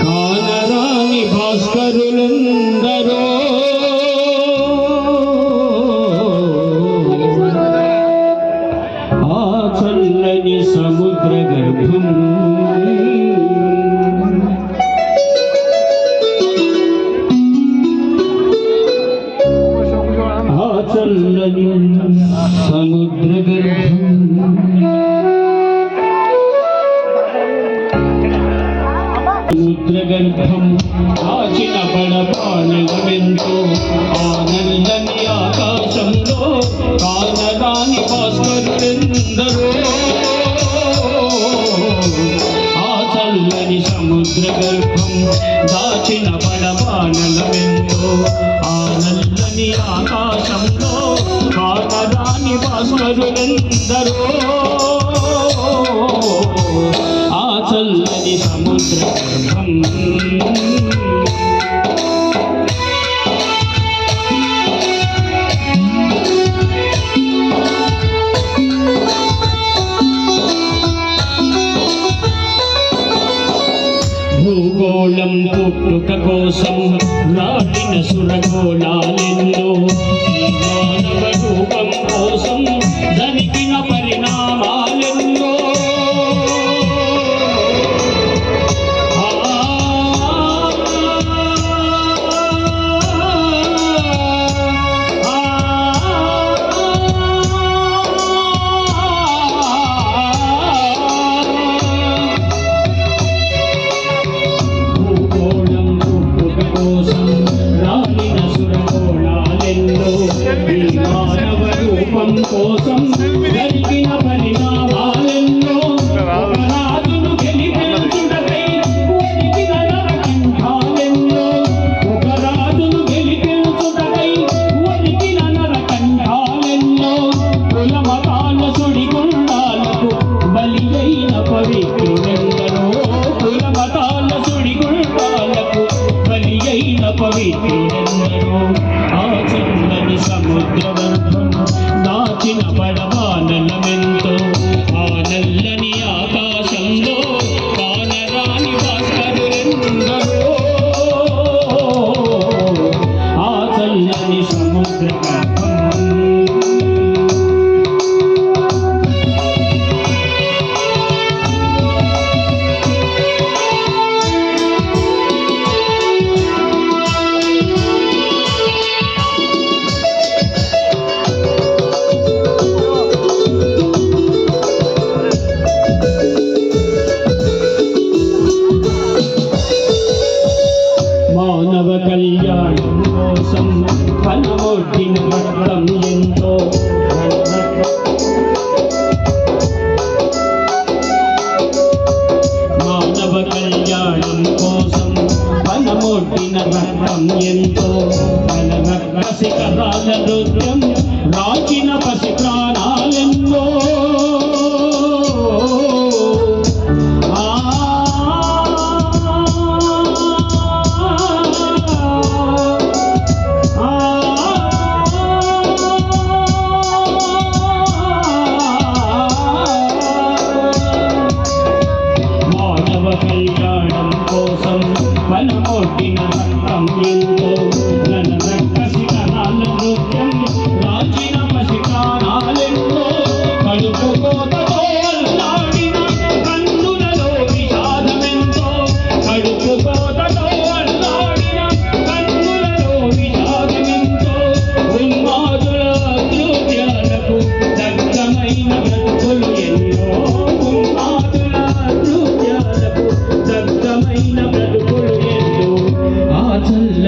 కానరాని భాస్కరులందరో ఆ చల్లని సముద్ర గర్భం ఆ చల్లని సముద్ర గర్భం నల్లని ఆకాశంలో కాకరాని భాస్కరులెందరో? ఆ చల్లని సముద్రం భూగోళం పుట్టుక కోసం రాలిన సురగోళాలెన్నో Thank you. படமா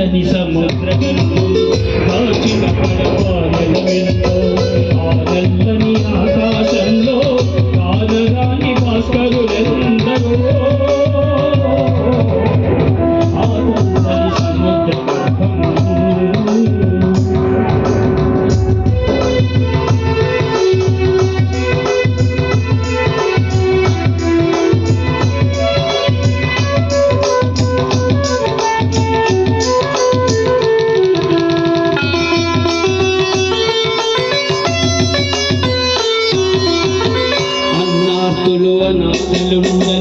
చల్లని సముద్ర గరుడు కాచిన పడపాల നാട്ടിലുണ്ട്